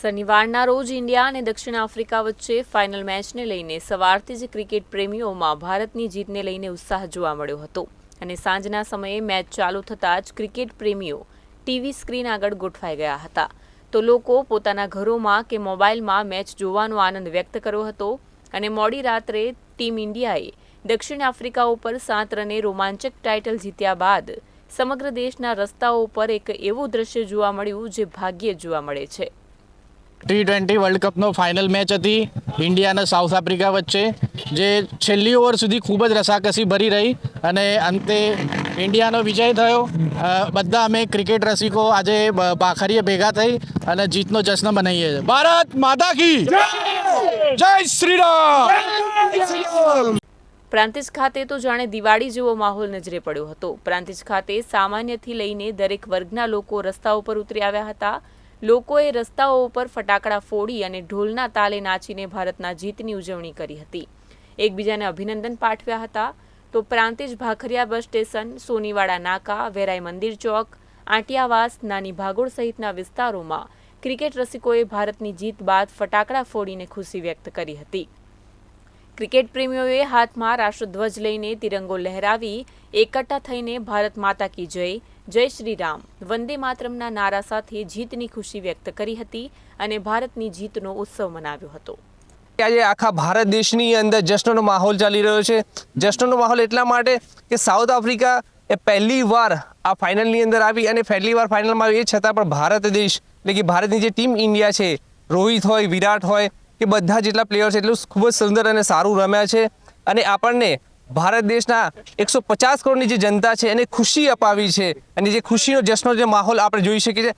શનિવારના રોજ ઇન્ડિયા અને દક્ષિણ આફ્રિકા વચ્ચે ફાઇનલ મેચને લઈને સવારથી જ ક્રિકેટ પ્રેમીઓમાં ભારતની જીતને લઈને ઉત્સાહ જોવા મળ્યો હતો. અને સાંજના સમયે મેચ ચાલુ થતાં જ ક્રિકેટ પ્રેમીઓ ટીવી સ્ક્રીન આગળ ગોઠવાઈ ગયા હતા. તો લોકો પોતાના ઘરોમાં કે મોબાઈલમાં મેચ જોવાનો આનંદ વ્યક્ત કર્યો હતો અને મોડી રાત્રે ટીમ ઇન્ડિયાએ દક્ષિણ આફ્રિકા ઉપર સાત રને રોમાંચક ટાઇટલ જીત્યા બાદ સમગ્ર દેશના રસ્તાઓ પર એક એવું દ્રશ્ય જોવા મળ્યું જે ભાગ્યે જ જોવા મળે છે. ટી ટ્વેન્ટી વર્લ્ડ કપનો ફાઇનલ મેચ હતી ઇન્ડિયા અને સાઉથ આફ્રિકા વચ્ચે જે છેલ્લી ઓવર સુધી ખૂબ જ રસાકસી ભરી રહી અને અંતે ઇન્ડિયાનો વિજય થયો. બધા અમે ક્રિકેટ રસિકો આજે બાખરીએ ભેગા થઈ અને જીતનો જશ્ન મનાવીએ છીએ. ભારત માતા કી જય! શ્રી રામ પ્રાંતિજ ખાતે તો જાણે દિવાળી જેવો માહોલ નજરે પડ્યો હતો. પ્રાંતિજ ખાતે સામાન્યથી લઈને દરેક વર્ગના લોકો રસ્તા ઉપર ઉતરી આવ્યા હતા. લોકોએ રસ્તાઓ ઉપર ફટાકડા ફોડી અને ઢોલના તાલે નાચીને ભારતના જીતની ઉજવણી કરી હતી. એકબીજાને અભિનંદન પાઠવ્યા હતા. તો પ્રાંતિજ ભાખરિયા બસ સ્ટેશન, સોનીવાડા નાકા, વેરાઈ મંદિર ચોક, આંટિયાવાસ, નાની ભાગોળ સહિતના વિસ્તારોમાં ક્રિકેટ રસિકોએ ભારતની જીત બાદ ફટાકડા ફોડીને ખુશી વ્યક્ત કરી હતી. ક્રિકેટ પ્રેમીઓએ હાથમાં રાષ્ટ્રધ્વજ લઈને તિરંગો લહેરાવી એકઠા થઈને ભારત માતા કી જય. જય શ્રી રામ વંદે માતરમના નારા સાથે જીતની ખુશી વ્યક્ત કરી હતી અને ભારતની જીતનો ઉત્સવ મનાવ્યો હતો. આજે આખા ભારત દેશની અંદર જશ્નનો માહોલ ચાલી રહ્યો છે. જશ્નનો માહોલ એટલા માટે કે સાઉથ આફ્રિકા એ પહેલી વાર આ ફાઇનલની અંદર આવી અને પહેલી વાર ફાઇનલમાં આવી. એ છતાં પણ ભારત દેશ, એટલે કે ભારતની જે ટીમ ઇન્ડિયા છે, રોહિત હોય, વિરાટ હોય કે બધા જેટલા પ્લેયર છે, એટલું ખૂબ જ સુંદર અને સારું રમ્યા છે. અને આપણને ભારત દેશના એકસો પચાસ કરોડની જે જનતા છે, એને ખુશી અપાવી છે. અને જે ખુશીનો, જશ્નનો જે માહોલ આપણે જોઈ શકીએ છીએ